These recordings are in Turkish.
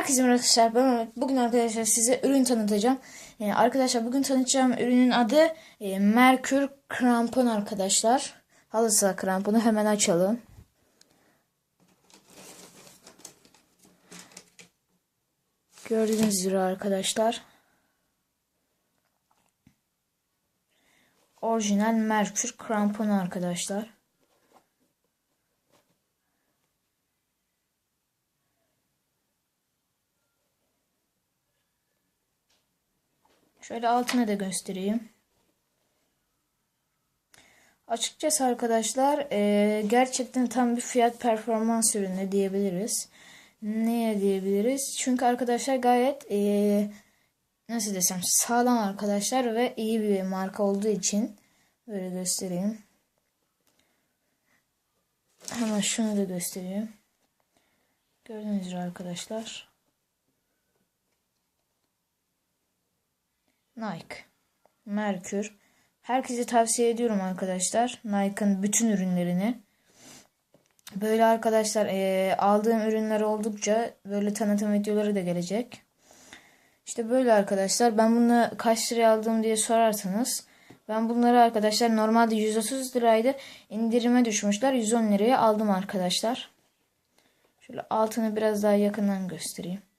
Herkese arkadaşlar. Ben Mehmet. Bugün arkadaşlar size ürün tanıtacağım. Ee, arkadaşlar bugün tanıtacağım ürünün adı e, Merkür krampon arkadaşlar. Halı saha kramponu hemen açalım. Gördüğünüz üzere arkadaşlar. Orijinal Merkür kramponu arkadaşlar. Şöyle altına da göstereyim. Açıkçası arkadaşlar e, gerçekten tam bir fiyat performans ürünü diyebiliriz. Neye diyebiliriz? Çünkü arkadaşlar gayet e, nasıl desem sağlam arkadaşlar ve iyi bir marka olduğu için böyle göstereyim. Hemen şunu da göstereyim. Gördüğünüz üzere arkadaşlar. Nike, Merkür. Herkese tavsiye ediyorum arkadaşlar. Nike'ın bütün ürünlerini. Böyle arkadaşlar e, aldığım ürünler oldukça böyle tanıtım videoları da gelecek. İşte böyle arkadaşlar. Ben bunu kaç liraya aldım diye sorarsanız. Ben bunları arkadaşlar normalde 130 liraydı. indirime düşmüşler. 110 liraya aldım arkadaşlar. Şöyle altını biraz daha yakından göstereyim.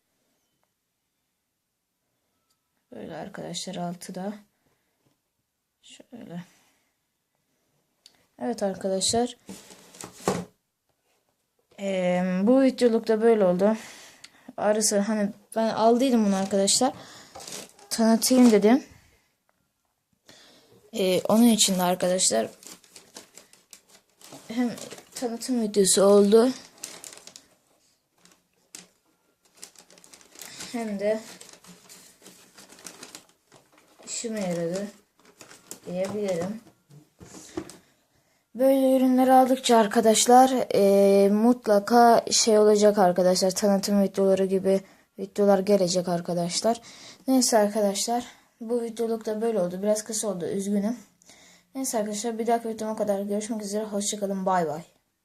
Böyle arkadaşlar altıda. Şöyle. Evet arkadaşlar. Ee, bu videolukta böyle oldu. Arası hani ben aldıydım bunu arkadaşlar. Tanıtayım dedim. Ee, onun için de arkadaşlar hem tanıtım videosu oldu. Hem de işime yaradı diyebilirim. Böyle ürünler aldıkça arkadaşlar e, mutlaka şey olacak arkadaşlar tanıtım videoları gibi videolar gelecek arkadaşlar. Neyse arkadaşlar bu videoluk da böyle oldu. Biraz kısa oldu üzgünüm. Neyse arkadaşlar bir dahaki videoma kadar görüşmek üzere. Hoşçakalın bay bay.